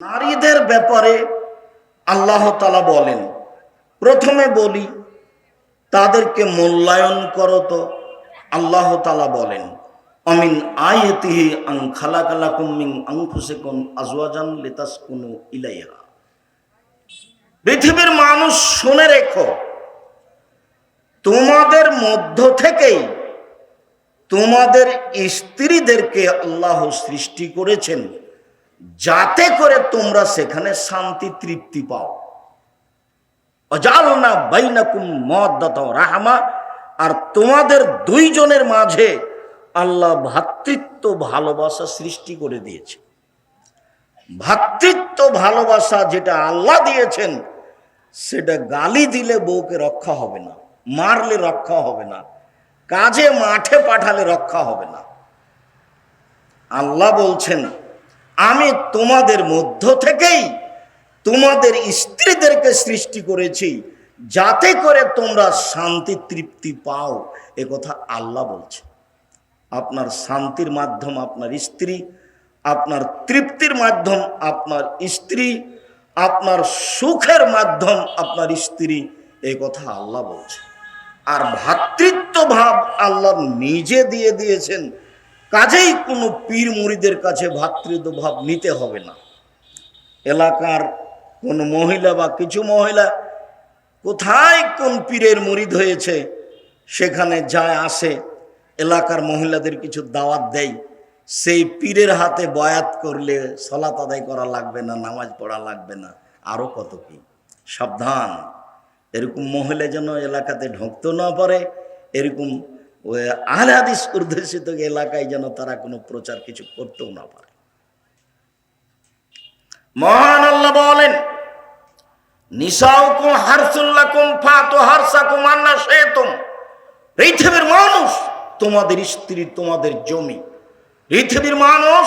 নারীদের ব্যাপারে আল্লাহ তালা বলেন, প্রথমে বলি, তাদেরকে মূল্যায়ন করো তো। আল্লাহ তালা বলেন, অমিন আয়তিহি আং খালাকালাকুম মিন আনফুসিকুম আজওয়াজান লিতাসকুনু ইলাইহা। পৃথিবীর মানুষ শুনে রেখো, তোমাদের মধ্য থেকেই তোমাদের স্ত্রীদেরকে আল্লাহ সৃষ্টি করেছেন। যাতে করে তোমরা সেখানে শান্তি, তৃপ্তি পাও। অজালনা বাইনাকুম মদ্দাত রাহমা, আর তোমাদের দুইজনের মাঝে আল্লাহ ভ্রাতৃত্ব ভালোবাসা সৃষ্টি করে দিয়েছে। ভ্রাতৃত্ব ভালোবাসা যেটা আল্লাহ দিয়েছেন, সেটা গালি দিলে বউকে রক্ষা হবে না, মারলে রক্ষা হবে না, কাজে মাঠে পাঠালে রক্ষা হবে না। আল্লাহ বলছেন আমি তোমাদের মধ্য থেকেই তোমাদের স্ত্রীদেরকে সৃষ্টি করেছি, যাতে করে তোমরা শান্তি তৃপ্তি পাও। এ কথা আল্লাহ বলছে। আপনার শান্তির মাধ্যম আপনার স্ত্রী, আপনার তৃপ্তির মাধ্যম আপনার স্ত্রী, আপনার সুখের মাধ্যম আপনার স্ত্রী এই কথা আল্লাহ বলছে। আর ভ্রাতৃত্ব ভাব আল্লাহ নিজে দিয়ে দিয়েছেন। কাজেই কোনো পীর মুড়িদের কাছে ভ্রাতৃত্ব ভাব নিতে হবে না। এলাকার কোন মহিলা বা কিছু মহিলা কোথায় কোন পীরের মুরিদ হয়েছে, সেখানে যায় আসে, এলাকার মহিলাদের কিছু দাওয়াত দেয়। সেই পীরের হাতে বয়াত করলে সলাত আদায় করা লাগবে না, নামাজ পড়া লাগবে না। আরও কত কি? সাবধান। এরকম মহিলা যেন এলাকাতে ঢুকতে না পারে, এরকম আহলে হাদিস উর্ধশিত এলাকায় যেন তারা কোনো প্রচার কিছু করতেও না পারে। মহান আল্লাহ বলেন, নিসাউকুম হারসুল্লাকুম ফাতু হারসাকুম আন্না শেতুম পৃথিবীর মানুষ তোমাদের স্ত্রী তোমাদের জমি। পৃথিবীর মানুষ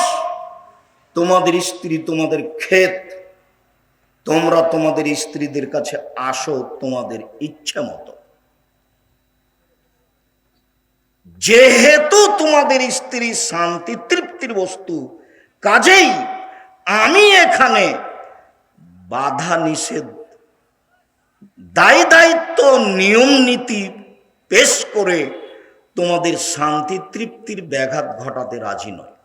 তোমাদের স্ত্রী তোমাদের ক্ষেত। তোমরা তোমাদের স্ত্রীদের কাছে আসো তোমাদের ইচ্ছা মতো যেহেতু তোমাদের স্ত্রী শান্তি, তৃপ্তির বস্তু, কাজেই আমি এখানে বাধা নিষেধ, দায় দায়িত্ব, নিয়ম নীতি পেশ করে তোমাদের শান্তি, তৃপ্তির ব্যাঘাত ঘটাতে রাজি নয়।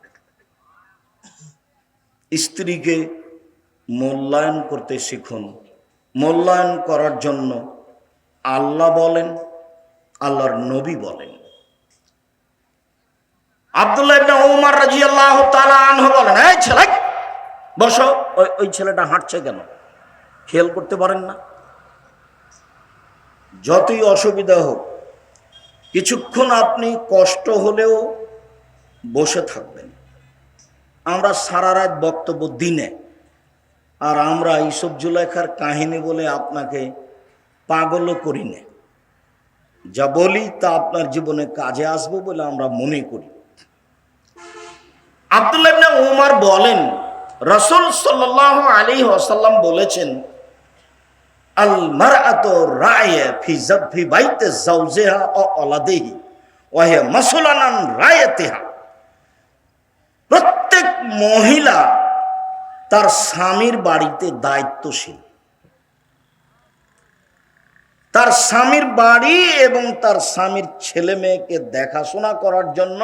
স্ত্রীকে মূল্যায়ন করতে শিখুন। মূল্যায়ন করার জন্য আল্লাহ বলেন, আল্লাহর নবী বলেন। আব্দুল্লাহ ইবনে ওমর রাদিয়াল্লাহু তাআলা আনহু বলেন, এই ছেলে, বসো। ওই ওই ছেলেটা হাঁটছে কেন? খেয়াল করতে পারেন না। যতই অসুবিধা হোক, কিছুক্ষণ আপনি কষ্ট হলেও বসে থাকবেন। আমরা সারা রাত বক্তব্য দিনে, আর আমরা ইসব জুলেখার কাহিনী বলে আপনাকে পাগলও করি না। যা বলি তা আপনার জীবনে কাজে আসব বলে আমরা মনে করি। আব্দুল্লাহ উমার বলেন, রসুল সাল্লাল্লাহু আলী ওয়াসাল্লাম বলেছেন প্রত্যেক মহিলা তার স্বামীর বাড়িতে দায়িত্বশীল। তার স্বামীর বাড়ি এবং তার স্বামীর ছেলে মেয়েকে দেখাশোনা করার জন্য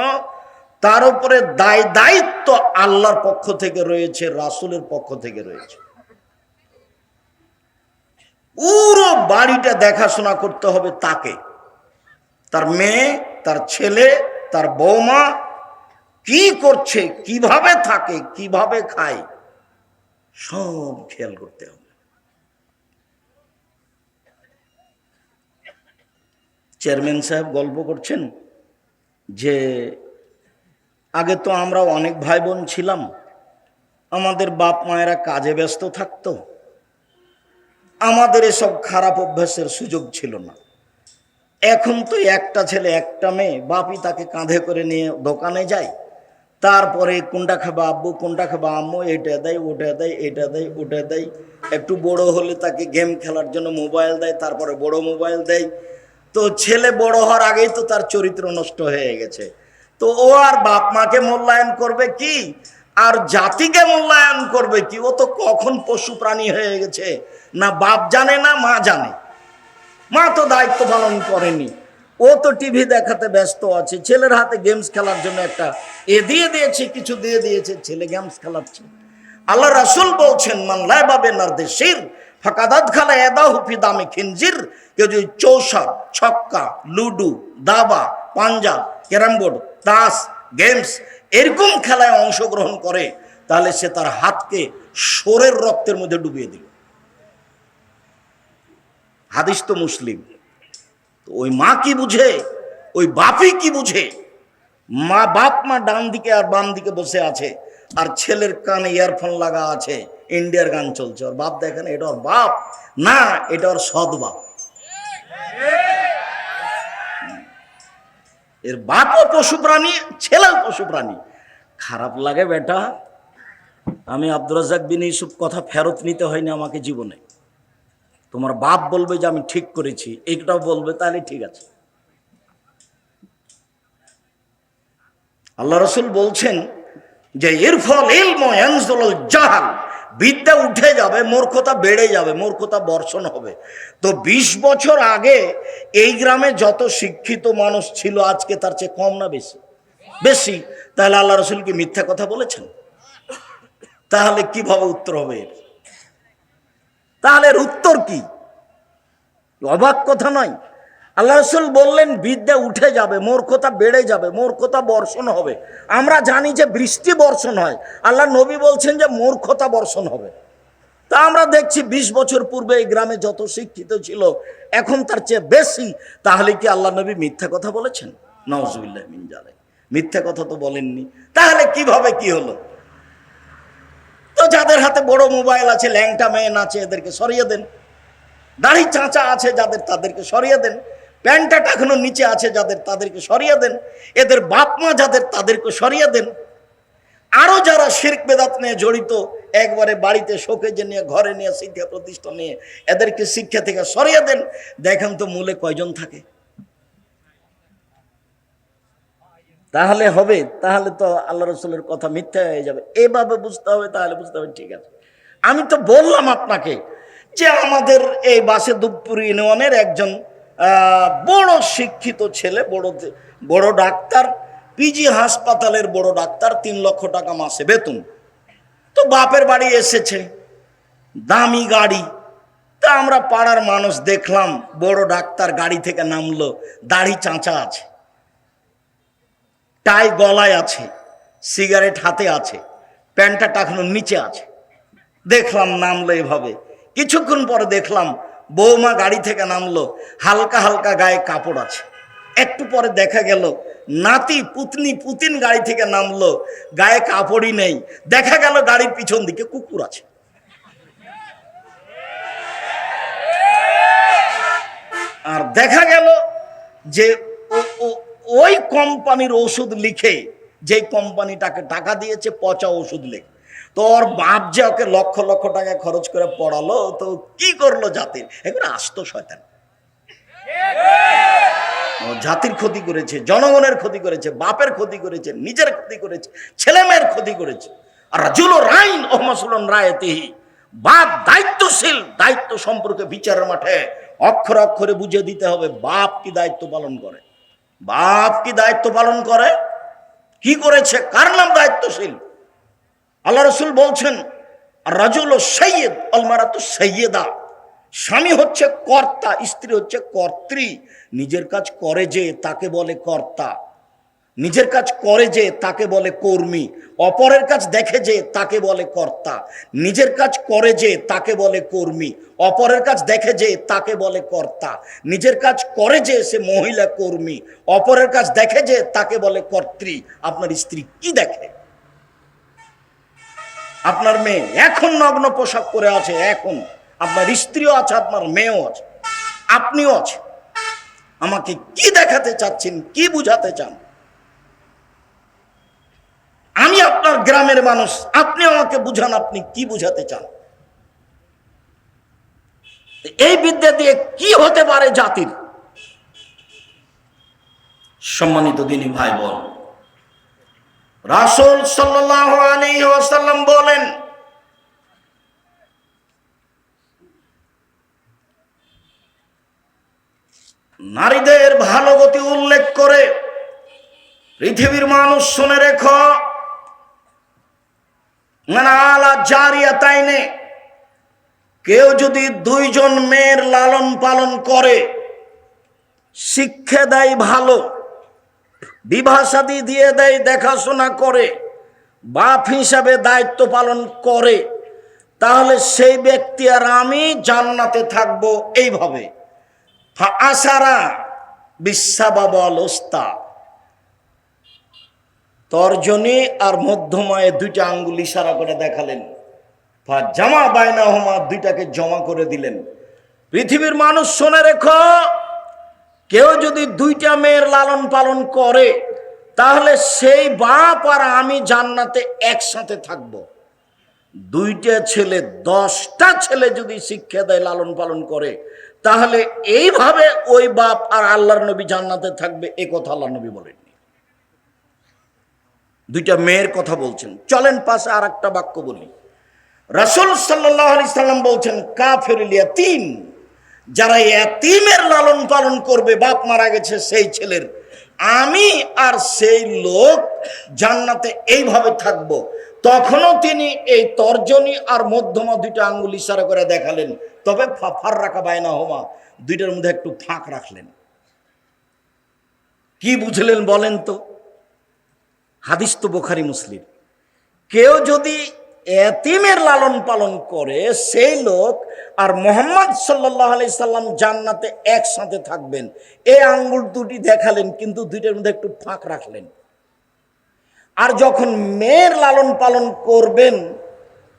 তার উপরে দায় দায়িত্ব আল্লাহর পক্ষ থেকে রয়েছে, রাসুলের পক্ষ থেকে রয়েছে। পুরো বাড়িটা দেখাশোনা করতে হবে তাকে। তার মেয়ে, তার ছেলে, তার বৌমা কি করছে, কীভাবে থাকে, কীভাবে খায়, সব খেয়াল করতে হবে। চেয়ারম্যান সাহেব গল্প করছেন যে আগে তো আমরা অনেক ভাই বোন ছিলাম। আমাদের বাপ মায়েরা কাজে ব্যস্ত থাকতো। আমাদের এসব খারাপ অভ্যাসের সুযোগ ছিল না। এখন তো একটা ছেলে, একটা মেয়ে, বাপই তাকে কাঁধে করে নিয়ে দোকানে যায়। তারপরে কোনটা খাবা আব্বু, কোনটা খাবা আম্মু, এটা দেয়, ওটা দেয়, এটা দেয়, ওটা দেয়। একটু বড় হলে তাকে গেম খেলার জন্য মোবাইল দেয়, তারপরে বড় মোবাইল দেয়। তো ছেলে বড় হওয়ার আগেই তো তার চরিত্র নষ্ট হয়ে গেছে। তো ও আর বাপ মাকে মূল্যায়ন করবে কি? আর জাতিকে মূল্যায়ন করবে কি? ও তো কখন পশু প্রাণী হয়ে গেছে। না বাপ জানে, না মা জানে। মা তো দায়িত্ব পালন করেনি। ও তো টিভি দেখাতে ব্যস্ত আছে। ছেলের হাতে গেমস খেলার জন্য একটা এ দিয়ে দিয়েছে, কিছু দিয়ে দিয়েছে, ছেলে গেমস খেলাচ্ছে। আল্লাহ রাসুল বলছেন, মান লাইবাবে নারদেশির ফাঁকাদাত খালা এদা হুফি দামে খিনজির, কেউ যদি চৌসার ছক্কা, লুডু, দাবা পাঞ্জা ক্যারাম বোর্ড তাস, গেমস, এরকম খেলায় অংশগ্রহণ করে, তাহলে সে তার হাতকে সোরের রক্তের মধ্যে ডুবিয়ে দিল। হাদিস তো মুসলিম। ওই মা কি বুঝে? ওই বাপই কি বুঝে? মা বাপ মা ডান দিকে আর বাম দিকে বসে আছে, আর ছেলের কানে ইয়ারফোন লাগা আছে, ইন্ডিয়ার গান চলছে। ওর বাপ দেখেন এটা ওর বাপ? না, এটা ওর সৎ বাপ। এর বাপও পশু প্রাণী, ছেলেও পশু প্রাণী। খারাপ লাগে বেটা। আমি আব্দুর রাজাক বিন ইসুফ কথা ফেরত নিতে হয়নি আমাকে জীবনে। তোমার বাপ বলবে যে আমি ঠিক করেছি, এইটাও বলবে, তাহলে ঠিক আছে। আল্লাহ রসুল বলছেন যে এর ফল জাহাল। বিদ্যা উঠে যাবে, মূর্খতা বেড়ে যাবে, মূর্খতা বর্ষণ হবে। তো ২০ বছর আগে এই গ্রামে যত শিক্ষিত মানুষ ছিল, আজকে তার চেয়ে কম না বেশি? বেশি। তাহলে আল্লাহ রসুল কি মিথ্যা কথা বলেছেন? তাহলে কীভাবে উত্তর হবে এর? তাহলে এর উত্তর কি? অবাক কথা নয়। আল্লাহ রসুল বললেন, বিদ্যা উঠে যাবে মূর্খতা বেড়ে যাবে মূর্খতা বর্ষণ হবে। আমরা জানি যে বৃষ্টি বর্ষণ হয়। আল্লাহ নবী বলছেন যে মূর্খতা বর্ষণ হবে। তা আমরা দেখছি ২০ বছর পূর্বে এই গ্রামে যত শিক্ষিত ছিল, এখন তার চেয়ে বেশি। তাহলে কি আল্লাহ নবী মিথ্যা কথা বলেছেন? নওয়াজুবিল্লাহ মিনজালে মিথ্যা কথা তো বলেননি। তাহলে কীভাবে কি হলো? তো যাদের হাতে বড় মোবাইল আছে, ল্যাংটা মেন আছে এদেরকে সরিয়ে দেন। দাড়ি চাঁচা আছে যাদের, তাদেরকে সরিয়ে দেন। প্যান্টটা এখনও নিচে আছে যাদের তাদেরকে সরিয়ে দেন, এদের বাপ মা যাদের তাদেরকে সরিয়ে দেন। আরও যারা শির্ক বেদাত নিয়ে জড়িত, একবারে বাড়িতে শোকেজে নিয়ে, ঘরে নিয়ে, শিক্ষা প্রতিষ্ঠান নিয়ে এদেরকে শিক্ষা থেকে সরিয়ে দেন, দেখেন তো মূলে কয়জন থাকে। তাহলে হবে, তাহলে তো আল্লাহ রসুলের কথা মিথ্যা হয়ে যাবে। এভাবে বুঝতে হবে, তাহলে বুঝতে হবে, ঠিক আছে। আমি তো বললাম আপনাকে যে আমাদের এই বাসে দুপুর ইউনিয়নের একজন বড় শিক্ষিত ছেলে, বড় বড় ডাক্তার পিজি হাসপাতালের বড় ডাক্তার, তিন লক্ষ টাকা মাসে বেতন। তো বাপের বাড়ি এসেছে, দামি গাড়ি। তা আমরা পাড়ার মানুষ দেখলাম, বড় ডাক্তার গাড়ি থেকে নামলো, দাড়ি চাঁচা আছে, টাই গলায় আছে, সিগারেট হাতে আছে, প্যান্টটা টাকানোর নিচে আছে। দেখলাম, নামলো এভাবে। কিছুক্ষণ পরে দেখলাম বৌমা গাড়ি থেকে নামলো। হালকা হালকা গায়ে কাপড় আছে। একটু পরে দেখা গেল, নাতি, পুতনি, পুতিন গাড়ি থেকে নামলো। গায়ে কাপড়ই নেই। দেখা গেল গাড়ির পিছন দিকে কুকুর আছে। আর দেখা গেল যে ওই কোম্পানির ওষুধ লিখে যে কোম্পানিটাকে টাকা দিয়েছে, পচা ওষুধ লেখে। তো ওর বাপ যে ওকে লক্ষ লক্ষ টাকা খরচ করে পড়ালো, তো কি করল জাতির? এগুলো আসতো শয়তান। জাতির ক্ষতি করেছে, জনগণের ক্ষতি করেছে, বাপের ক্ষতি করেছে, নিজের ক্ষতি করেছে ছেলে মেয়ের ক্ষতি করেছে। আর রায়তিহি, বাপ দায়িত্বশীল, দায়িত্ব সম্পর্কে বিচারের মাঠে অক্ষর অক্ষরে বুঝিয়ে দিতে হবে, বাপ কি দায়িত্ব পালন করে? বাপ কি দায়িত্ব পালন করে? কি করেছে? কার নাম দায়িত্বশীল? আল্লাহ রসুল বলছেন রাজুল ও সৈয়দ অলমারা তো সৈয়দা স্বামী হচ্ছে কর্তা, স্ত্রী হচ্ছে কর্ত্রী। নিজের কাজ করে যে তাকে বলে কর্তা। নিজের কাজ করে যে তাকে বলে কর্মী। অপরের কাজ দেখে যে তাকে বলে কর্তা। নিজের কাজ করে যে তাকে বলে কর্মী। অপরের কাজ দেখে যে তাকে বলে কর্তা। নিজের কাজ করে যে সে মহিলা কর্মী। অপরের কাজ দেখে যে তাকে বলে কর্ত্রী। আপনার স্ত্রী কি দেখে? আপনার মেয়ে এখন নগ্ন পোশাক পরে আছে, এখন। আপনার স্ত্রীও আছে, আপনার মেয়েও আছে, আপনিও আছে আমাকে কি দেখাতে চাচ্ছেন, কি বুঝাতে চান? আমি আপনার গ্রামের মানুষ, আপনি আমাকে বুঝান, আপনি কি বুঝাতে চান? এই বিদ্যা দিয়ে কি হতে পারে জাতির? সম্মানিত দিনী ভাই বোন রাসূল সাল্লাল্লাহু আলাইহি ওয়াসাল্লাম বলেন, নারীদের ভালো গতি উল্লেখ করে পৃথিবীর মানুষ শুনে রেখো আলা জারিয়া তাইনে কেউ যদি দুইজন মেয়ের লালন পালন করে, শিক্ষা দেয় ভালো বিভাষাদি দিয়ে দেয় দেখাশোনা করে, বাপ হিসাবে দায়িত্ব পালন করে, তাহলে সেই ব্যক্তি আর আমি জান্নাতে থাকব এইভাবে। আসারা বিশ্বাবাবল ওস্তা। তর্জনী আর মধ্যমায় দুইটা আঙ্গুল ইশারা করে দেখালেন। জামা বায়না হোমা দুইটাকে জমা করে দিলেন। পৃথিবীর মানুষ, শোনে রেখো কেউ যদি দুইটা মেয়ের লালন পালন করে, তাহলে সেই বাপ আর আমি জান্নাতে একসাথে থাকব। দুইটা ছেলে, দশটা ছেলে যদি শিক্ষা দেয়, লালন পালন করে, তাহলে এইভাবে ওই বাপ আর আল্লাহর নবী জান্নাতে থাকবে, এ কথা আল্লাহ নবী বলেননি। দুইটা মেয়ের কথা বলছেন। চলেন পাশে আর একটা বাক্য বলি। রাসুল সাল্লাহ সাল্লাম বলছেন, কাফের তিন যারা এতিমের লালন পালন করবে, বাপ মারা গেছে সেই ছেলের। আমি আর সেই লোক জান্নাতে এইভাবে থাকব। তখনও তিনি এই তর্জনী আর মধ্যমা দুইটা আঙ্গুল ইশারা করে দেখালেন। তবে ফাফার রাখা বায়না হোমা দুইটার মধ্যে একটু ফাঁক রাখলেন। কি বুঝলেন বলেন তো? হাদিস তো বোখারি মুসলিম। কেউ যদি এতিমের লালন পালন করে সেই লোক আর মোহাম্মদ সাল্লাহ সাল্লাম জান্নাতে একসাথে থাকবেন। এই আঙ্গুল দুটি দেখালেন, কিন্তু দুইটার মধ্যে একটু ফাঁক রাখলেন। আর যখন মেয়ের লালন পালন করবেন,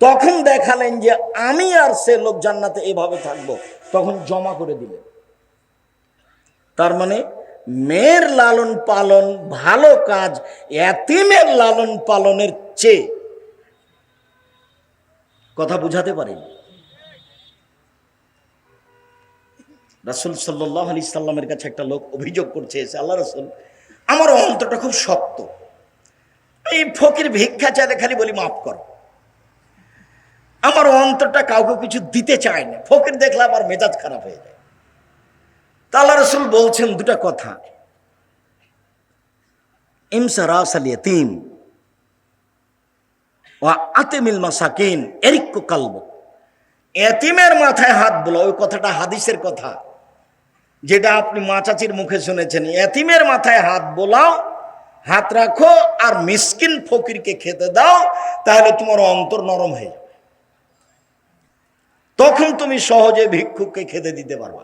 তখন দেখালেন যে আমি আর সে লোক জান্নাতে এভাবে থাকব। তখন জমা করে দিলেন। তার মানে মেয়ের লালন পালন ভালো কাজ, এতিমের লালন পালনের চেয়ে কথা বুঝাতে পারেন। রাসুল সাল্লাহ আলি সাল্লামের কাছে একটা লোক অভিযোগ করছে এসে আল্লাহ রসুল, আমার অন্তরটা খুব শক্ত। এই ফকির ভিক্ষা চাইলে খালি বলি, মাফ কর। আমার অন্তরটা কাউকে কিছু দিতে চায় না। ফকির দেখলে আমার মেজাজ খারাপ হয়ে যায়। তা আল্লাহ রসুল বলছেন দুটা কথা। ইমসা রাস আল ইয়তিম ও আতেমিল মাসাকিন এরিক্য কালব। এতিমের মাথায় হাত বলো ওই কথাটা হাদিসের কথা। যেটা আপনি মাচাচির মুখে শুনেছেন, এতিমের মাথায় হাত বোলাও, হাত রাখো আর মিসকিন ফকিরকে খেতে দাও, তাহলে তোমার অন্তর নরম হয়ে যাবে। তখন তুমি সহজে ভিক্ষুককে খেতে দিতে পারবা।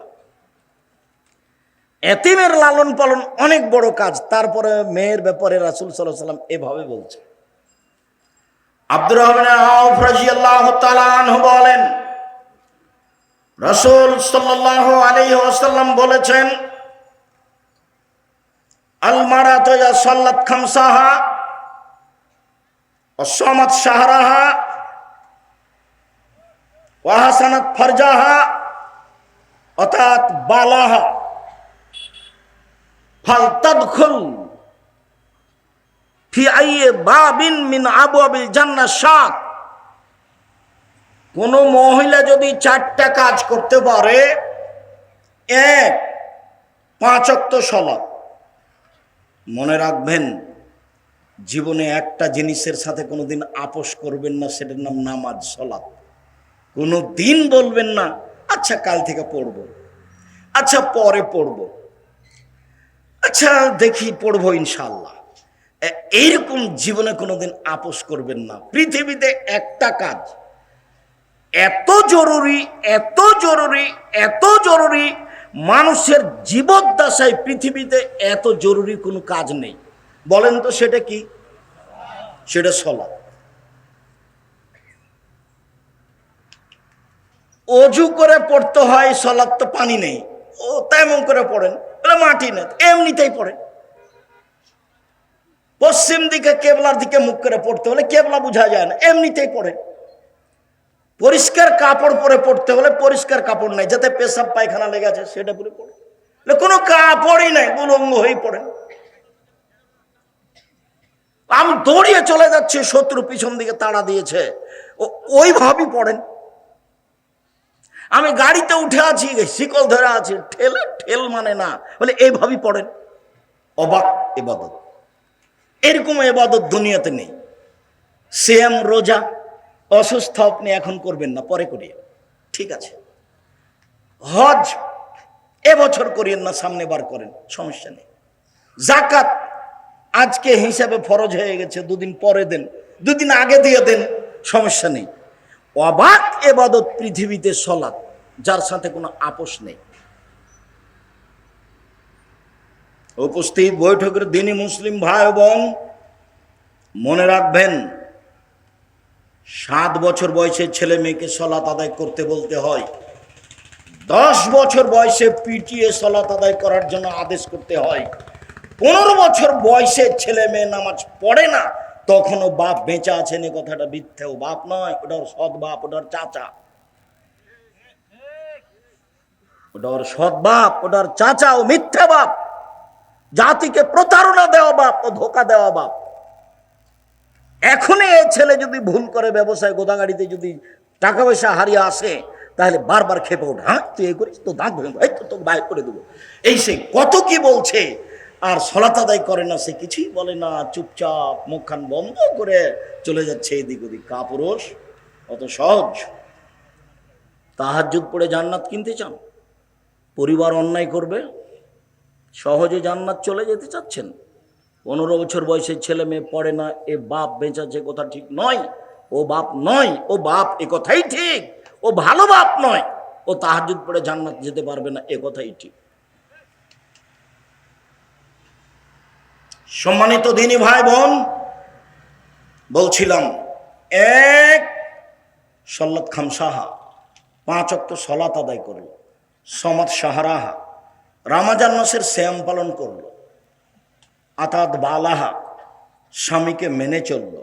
এতিমের লালন পালন অনেক বড় কাজ, তারপরে মেয়ের ব্যাপারে রাসুল সাল্লাহ সাল্লাম এভাবে বলছে আব্দুর রহমান আউফ রাদিয়াল্লাহু তাআলা আনহু বলেন, রাসূল সাল্লাল্লাহু আলাইহি ওয়াসাল্লাম বলেছেন আল মারাতু ইয়া সাল্লাত খামসাহা ওয়া সামাত শাহরাহা ওয়া হাসানাত ফারজাহা অর্থাৎ বালাহা। ফালতাদখুল ফি মিন কোন মহিলা যদি চারটা কাজ করতে পারে, এক পাঁচক্ত সলাপ মনে রাখবেন, জীবনে একটা জিনিসের সাথে কোনোদিন আপোষ করবেন না, সেটার নাম নামাজ সলাপ কোনো দিন বলবেন না আচ্ছা কাল থেকে পড়ব। আচ্ছা পরে পড়ব। আচ্ছা দেখি পড়ব ইনশাল্লাহ এইরকম জীবনে কোনোদিন আপোষ করবেন না। পৃথিবীতে একটা কাজ। এত জরুরি এত জরুরি এত জরুরি, মানুষের জীবদ্দশায় পৃথিবীতে এত জরুরি কোনো কাজ নেই। বলেন তো সেটা কি? সেটা সলা। অজু করে পড়তে হয়, সলাৎ তো পানি নেই। ও তেমন করে পড়েন মাটি নেই, এমনিতেই পড়েন। পশ্চিম দিকে কেবলার দিকে মুখ করে পড়তে হলে কেবলা বোঝা যায় না, এমনিতেই পড়ে। পরিষ্কার কাপড় পরে পড়তে হলে পরিষ্কার কাপড় নাই, যাতে পেশাব পায়খানা লেগে আছে সেটা পরে পড়ে। কোনো কাপড়ই নাই, উলঙ্গ হয়েই পড়েন আমি দৌড়িয়ে চলে যাচ্ছে, শত্রু পিছন দিকে তাড়া দিয়েছে। ওইভাবেই পড়েন। আমি গাড়িতে উঠে আছি, শিকল ধরে আছি, ঠেল ঠেল মানে না, বলে এইভাবেই পড়েন। অবাক, এবাদত। এরকম এবাদত দুনিয়াতে নেই। সেম রোজা, অসুস্থ আপনি এখন করবেন না, পরে করিয়ে ঠিক আছে। হজ, এবছর করিয়েন না, সামনে বার করেন, সমস্যা নেই। জাকাত, আজকে হিসাবে ফরজ হয়ে গেছে, দুদিন পরে দেন, দুদিন আগে দিয়ে দেন, সমস্যা নেই। অবাক এবাদত পৃথিবীতে সলাৎ, যার সাথে কোনো আপোষ নেই। উপস্থিত বৈঠকের দিনই মুসলিম ভাই বোন, মনে রাখবেন, সাত বছর বয়সের ছেলে মেয়েকে সলাত আদায় করতে বলতে হয়। দশ বছর বয়সে পিটিয়ে সলাত আদায় করার জন্য আদেশ করতে হয়। পনেরো বছর বয়সের ছেলে মেয়ে নামাজ পড়ে না, তখনও বাপ বেঁচে আছেন, এ কথাটা মিথ্যে ও বাপ নয় ওটার সৎ বাপ ওটার চাচা। ওটা ওর সৎ বাপ ওটার চাচা ও মিথ্যা বাপ। জাতিকে প্রতারণা দেওয়া বাপ ও ধোকা দেওয়া বাপ। এখনই এই ছেলে যদি ভুল করে ব্যবসায় গোদাগাড়িতে যদি টাকা পয়সা হারিয়ে আসে, তাহলে বারবার খেপে ওঠে। হ্যাঁ তুই এ করিস তো দাঁত ভেঙে এই তো তোকে বাইর করে দেবো। এই সে কত কি বলছে, আর সলাত আদায় করে না, সে কিছুই বলে না। চুপচাপ মুখখান বন্ধ করে চলে যাচ্ছে এদিক ওদিক। কাপুরুষ, অত সহজ। তাহাজুদ পড়ে জান্নাত কিনতে চান? পরিবার অন্যায় করবে? সহজে জান্নাত চলে যেতে চাচ্ছেন। পনেরো বছর বয়সের ছেলে মেয়ে পড়ে না, এ বাপ বেঁচাচ্ছে কথা ঠিক নয়। ও বাপ নয়, ও বাপ এ কথাই ঠিক। ও ভালো বাপ নয়, ও তাহাজুদ পড়ে জান্নাত যেতে পারবে না, এ কথাই ঠিক। সম্মানিত দিনী ভাই বোন, বলছিলাম, এক সল্লত খামসাহা, পাঁচ অক্ট সলাত আদায় করল, সমাদ সাহারাহা। রামাজান মাসের শ্যাম পালন করল। আতাত বালাহা স্বামীকে মেনে চলল।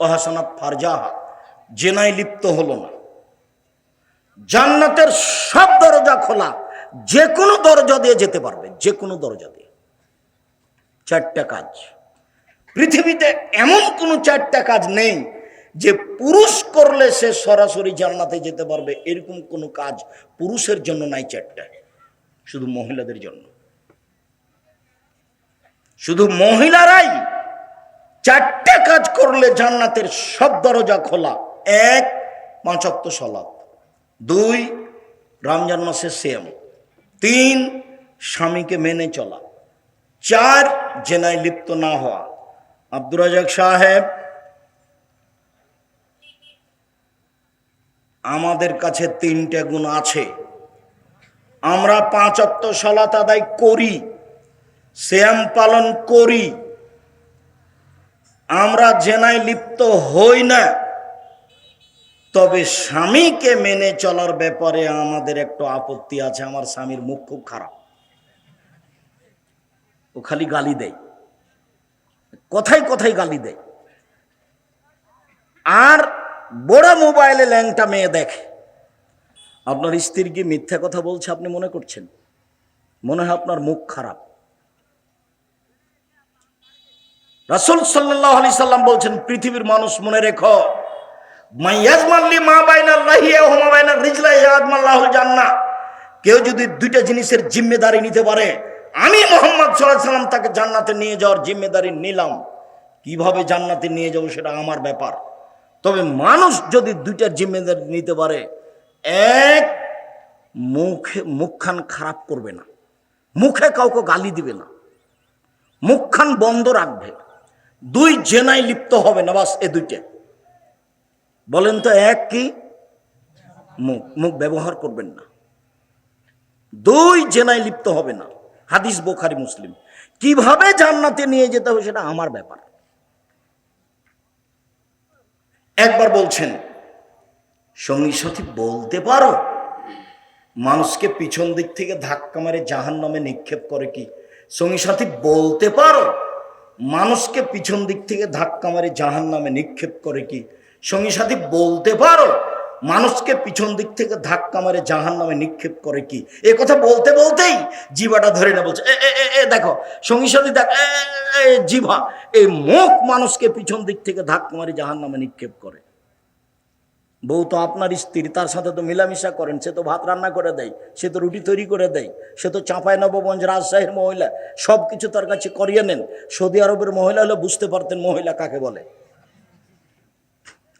অহাসানাত ফারজাহা, জেনায় লিপ্ত হলো না। জান্নাতের সব দরজা খোলা, যে কোনো দরজা দিয়ে যেতে পারবে, যে কোনো দরজা দিয়ে। চারটা কাজ। পৃথিবীতে এমন কোনো চারটা কাজ নেই যে পুরুষ করলে সে সরাসরি জান্নাতে যেতে পারবে, এরকম কোনো কাজ পুরুষের জন্য নাই চারটা শুধু মহিলাদের জন্য। শুধু মহিলারাই চারটে কাজ করলে জান্নাতের সব দরজা খোলা। এক, পাঁচক্ত সলাপ দুই, রমজান মাসের সেম তিন, স্বামীকে মেনে চলা। চার, জেনায় লিপ্ত না হওয়া। আব্দুর রাজাক সাহেব, আমাদের কাছে তিনটে গুণ আছে। আমরা পাঁচ অক্ত সলাত আদায় করি শ্যাম পালন করি। আমরা জেনায় লিপ্ত হই না। তবে স্বামীকে মেনে চলার ব্যাপারে আমাদের একটু আপত্তি আছে, আমার স্বামীর মুখ খুব খারাপ। ও খালি গালি দেয়। কথাই কথাই গালি দেয়। আর বড় মোবাইলে ল্যাংটা মেয়ে দেখে। আপনার স্ত্রী কি মিথ্যা কথা বলছে আপনি মনে করছেন? মনে হয় আপনার মুখ খারাপ। রাসুল সাল্লাহ আলি সাল্লাম বলছেন, পৃথিবীর মানুষ মনে রেখো কেউ যদি দুইটা জিনিসের জিম্মেদারি নিতে পারে, আমি মোহাম্মদ সাল্লাম তাকে জান্নাতে নিয়ে যাওয়ার জিম্মেদারি নিলাম। কীভাবে জান্নাতে নিয়ে যাব সেটা আমার ব্যাপার। তবে মানুষ যদি দুইটা জিম্মেদারি নিতে পারে এক মুখে মুখখান খারাপ করবে না। মুখে কাউকে গালি দিবে না। মুখখান বন্ধ রাখবে। দুই জেনায় লিপ্ত হবে না বাস এ দুইটা। বলেন তো এক কি? মুখ মুখ ব্যবহার করবেন না। দুই জেনায় লিপ্ত হবে না। হাদিস বোখারি মুসলিম। কীভাবে জান্নাতে নিয়ে যেতে হবে সেটা আমার ব্যাপার। একবার বলছেন সঙ্গী সাথী বলতে পারো? মানুষকে পিছন দিক থেকে ধাক্কা মারে জাহান নামে নিক্ষেপ করে কি? সঙ্গী সাথী বলতে পারো? মানুষকে পিছন দিক থেকে ধাক্কা মারে জাহান নামে নিক্ষেপ করে কি? সঙ্গী সাথী বলতে পারো? মানুষকে পিছন দিক থেকে ধাক্কা মারে জাহান নামে নিক্ষেপ করে কি? এ কথা বলতে বলতেই জিভাটা ধরে না বলছে, এ দেখো, সঙ্গী সাথী দেখ জিভা এই মুখ মানুষকে পিছন দিক থেকে ধাক্কা মারে জাহান নামে নিক্ষেপ করে। বউ তো আপনার স্ত্রী, তার সাথে তো মিলামিশা করেন, সে তো ভাত রান্না করে দেয়, সে তো রুটি তৈরি করে দেয়, সে তো চাঁপাই নবগঞ্জ রাজশাহীর মহিলা, সব কিছু তার কাছে করিয়ে নেন। সৌদি আরবের মহিলা হলে বুঝতে পারতেন মহিলা কাকে বলে।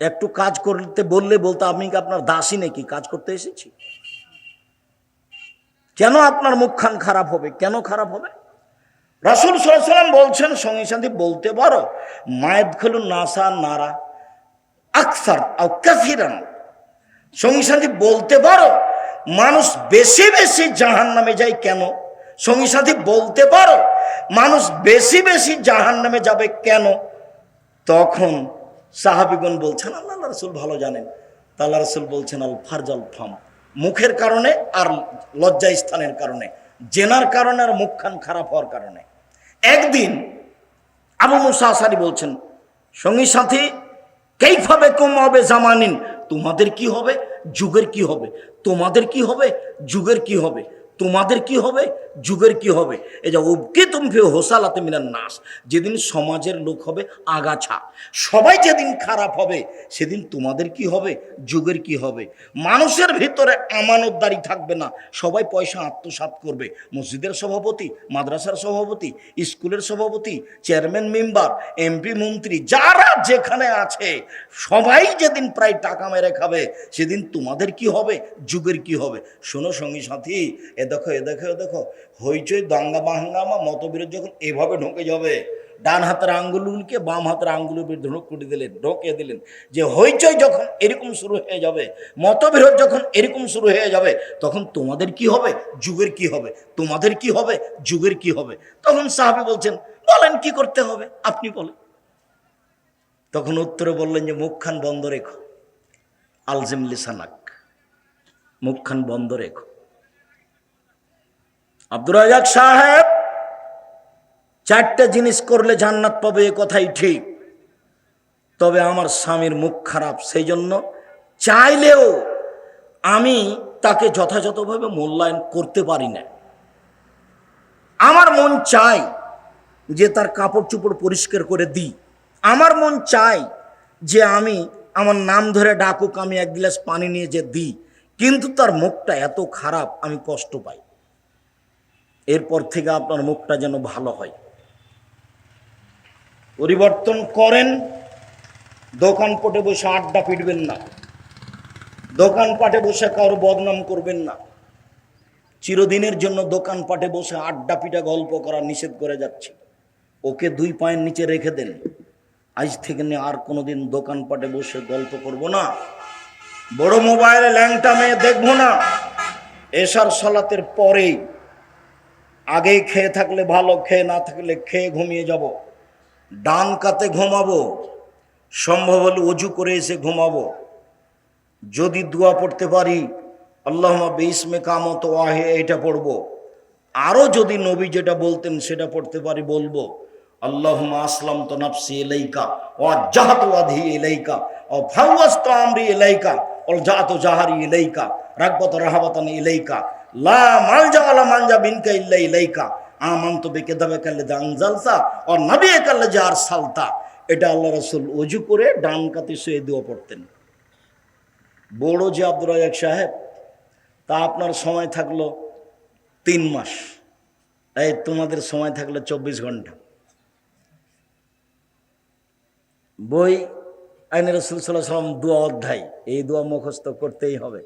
একটু কাজ করতে বললে বলতো, আমি কি আপনার দাসী নাকি? কাজ করতে এসেছি? কেন আপনার মুখখান খারাপ হবে? কেন খারাপ হবে? রাসুল সাল্লাম বলছেন, সঙ্গে সাথে, বলতে পারো মায়েদ খেলুন নাসা নারা। আকসার আও কাফিরান সঙ্গী সাথী বলতে পারো, মানুষ বেশি বেশি জাহান নামে যায় কেন? সঙ্গী সাথী বলতে পারো, মানুষ বেশি বেশি জাহান নামে যাবে কেন? তখন সাহাবিগণ বলছেন আল্লাহ রসুল ভালো জানেন। তা আল্লাহ রসুল বলছেন, আল ফারজাল ফাম। মুখের কারণে আর লজ্জা স্থানের কারণে, জেনার কারণে আর মুখখান খারাপ হওয়ার কারণে। একদিন আবু মুসা আসারি বলছেন, সঙ্গী সাথী কেইভাবে কম হবে জামানিন? তোমাদের কি হবে? যুগের কি হবে? তোমাদের কি হবে? যুগের কি হবে? তোমাদের কি হবে? যুগের কি হবে? এই যে, উবকে তুমি হোসালাতে মিনার নাস। যেদিন সমাজের লোক হবে আগাছা, সবাই যেদিন খারাপ হবে, সেদিন তোমাদের কি হবে? যুগের কি হবে? মানুষের ভিতরে আমানতদারি থাকবে না। সবাই পয়সা আত্মসাৎ করবে। মসজিদের সভাপতি, মাদ্রাসার সভাপতি, স্কুলের সভাপতি, চেয়ারম্যান মেম্বার, এমপি, মন্ত্রী, যারা যেখানে আছে, সবাই যেদিন প্রায় টাকা মেরে খাবে, সেদিন তোমাদের কি হবে? যুগের কি হবে? শোনো সঙ্গী সাথী, এ দেখো এ দেখো এ দেখো হইচই দাঙ্গা বাহাঙ্গামা মতবিরোধ যখন এভাবে ঢুকে যাবে, ডান হাতের আঙ্গুলগুলিকে বাম হাতের আঙ্গুলের উপর ঢোক করে দিলেন, ঢোকে দিলেন। যে হইচই যখন এরকম শুরু হয়ে যাবে, মতবিরোধ যখন এরকম শুরু হয়ে যাবে, তখন তোমাদের কি হবে? যুগের কি হবে? তোমাদের কি হবে? যুগের কি হবে? তখন সাহাবি বলছেন, বলেন কি করতে হবে? আপনি বলেন। তখন উত্তরে বললেন যে, মুখখান বন্ধ রেখো, আলজিম লিসানাক। মুখখান বন্ধ রেখো। আব্দুর রাজাক সাহেব, চারটে জিনিস করলে জান্নাত পাবে, এ কথাই ঠিক। তবে আমার স্বামীর মুখ খারাপ সেই জন্য চাইলেও আমি তাকে যথাযথভাবে মূল্যায়ন করতে পারি না। আমার মন চাই যে তার কাপড় চোপড় পরিষ্কার করে দিই। আমার মন চাই যে আমি আমার নাম ধরে ডাকুক, আমি এক গ্লাস পানি নিয়ে যে দিই। কিন্তু তার মুখটা এত খারাপ, আমি কষ্ট পাই। এরপর থেকে আপনার মুখটা যেন ভালো হয়। পরিবর্তন করেন, দোকানপটে বসে আড্ডা পিটবেন না। দোকানপাটে বসে কারও বদনাম করবেন না। চিরদিনের জন্য দোকানপাটে বসে আড্ডা পিটা গল্প করা নিষেধ করে যাচ্ছে। ওকে দুই পায়ের নিচে রেখে দেন। আজ থেকে নিয়ে আর কোনোদিন দোকানপাটে বসে গল্প করব না। বড় মোবাইলে ল্যাংটা মেয়ে দেখব না। এসার সলাতের পরেই আগেই খেয়ে থাকলে ভালো, খেয়ে না থাকলে খেয়ে ঘুমিয়ে যাব। ডান কাতে ঘুমাবো সম্ভব হলে অজু করে এসে ঘুমাবো। যদি দোয়া পড়তে পারি আল্লাহ বেসমে কামত ওয়াহে এটা পড়ব। আরও যদি নবী যেটা বলতেন, সেটা পড়তে পারি, বলব আল্লাহ আসলাম তো নাফসি এলাইকা ও জাহাত ওয়াধি এলাইকা ও ফাওয়াস্ত আমরি এলাইকা ও জাহাত জাহারি এলাইকা রাগবত রাহাবাতান এলাইকা লা মালজা জার সালতা। এটা আল্লাহ রাসূল অজু করে শুয়ে দোয়া পড়তেন। সাহেব, তা আপনার সময় থাকল তিন মাস। এই তোমাদের সময় থাকল চব্বিশ ঘণ্টা। বই আইন রসুল সাল্লাহ সাল্লাম দোয়া অধ্যায়, এই দোয়া মুখস্থ করতেই হবে।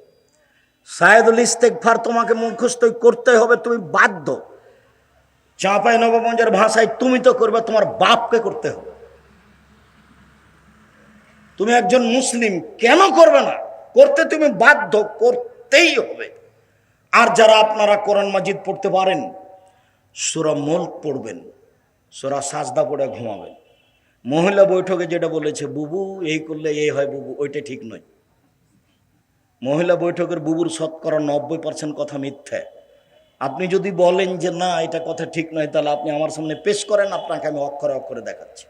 সায়েদুল ইস্তেকফার তোমাকে মুখস্থ করতে হবে, তুমি বাধ্য। চাঁপাই নবগঞ্জের ভাষায় তুমি তো করবে, তোমার বাপকে করতে হবে। তুমি একজন মুসলিম, কেন করবে না? করতে তুমি বাধ্য, করতেই হবে। আর যারা আপনারা কোরআন মাজিদ পড়তে পারেন, সুরা মুল্ক পড়বেন, সুরা সাজদা পড়ে ঘুমাবেন। মহিলা বৈঠকে যেটা বলেছে, বুবু, এই করলে এই হয় বুবু, ওইটা ঠিক নয়। মহিলা বৈঠকের বুবুর শতকরা নব্বই পার্সেন্ট কথা মিথ্যে। আপনি যদি বলেন যে না, এটা কথা ঠিক নয়, তাহলে আপনি আমার সামনে পেশ করেন, আপনাকে আমি অক্ষরে অক্ষরে দেখাচ্ছি।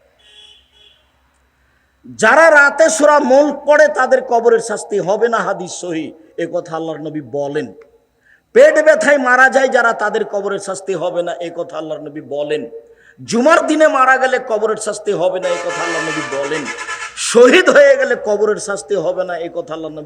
যারা রাতে সোরা মূল পড়ে, তাদের কবরের শাস্তি হবে না, হাদিস সহি। এ কথা আল্লাহর নবী বলেন। পেট ব্যথায় মারা যায় যারা, তাদের কবরের শাস্তি হবে না, এ কথা আল্লাহর নবী বলেন। জুমার দিনে মারা গেলে কবরের শাস্তি হবে না, এ কথা আল্লাহ নবী বলেন। শহীদ হয়ে গেলে কবরের শাস্তি হবে না, এ কথা আল্লাহ